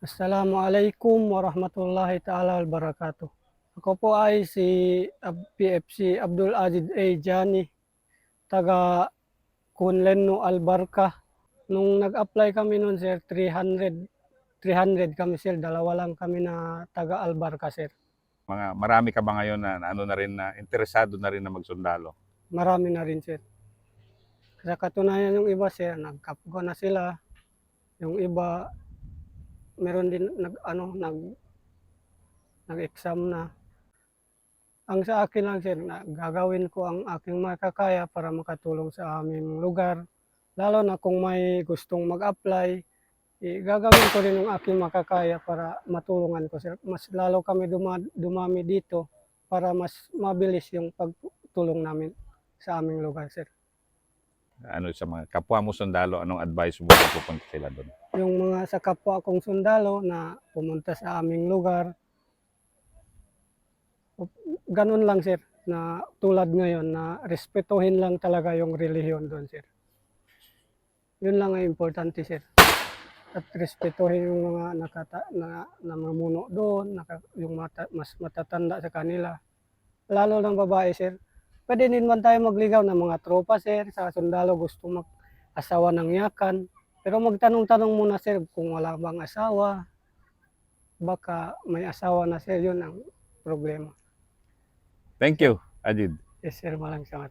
Assalamualaikum warahmatullahi ta'ala wabarakatuh. Ako po ay si PFC Abdul Aziz A. Jani, taga Kunlenno Albarca. Nung nag-apply kami noon sir, 300, 300 kami sir, dalawa lang kami na taga Albarca sir. Mga marami ka ba ngayon na, na ano na rin na interesado na rin na magsundalo? Marami na rin sir. Sa katunayan yung iba sir, nagkapgo na sila. Yung iba, meron din nag ano nag nag-exam na. Ang sa akin lang sir, na gagawin ko ang aking makakaya para makatulong sa aming lugar. Lalo na kung may gustong mag-apply, eh, gagawin ko rin ang aking makakaya para matulungan ko sir. Mas lalo kami duma- dumami dito para mas mabilis yung pagtulong namin sa aming lugar sir. Ano sa mga kapwa mo sundalo, anong advice mo kung pupunta sila doon? yung mga sa kapwa kong sundalo na pumunta sa aming lugar. Ganun lang sir, na tulad ngayon na respetuhin lang talaga yung relihiyon doon sir. Yun lang ang importante sir. At respetuhin yung mga nakata, na, namamuno doon, naka, yung mata, mas matatanda sa kanila. Lalo ng babae sir. Pwede din man tayo magligaw ng mga tropa sir, sa sundalo gusto mag-asawa ng yakan. Pero magtanong-tanong muna sir kung wala bang asawa. Baka may asawa na sir, yun ang problema. Thank you, Ajid. Yes sir, malang salamat.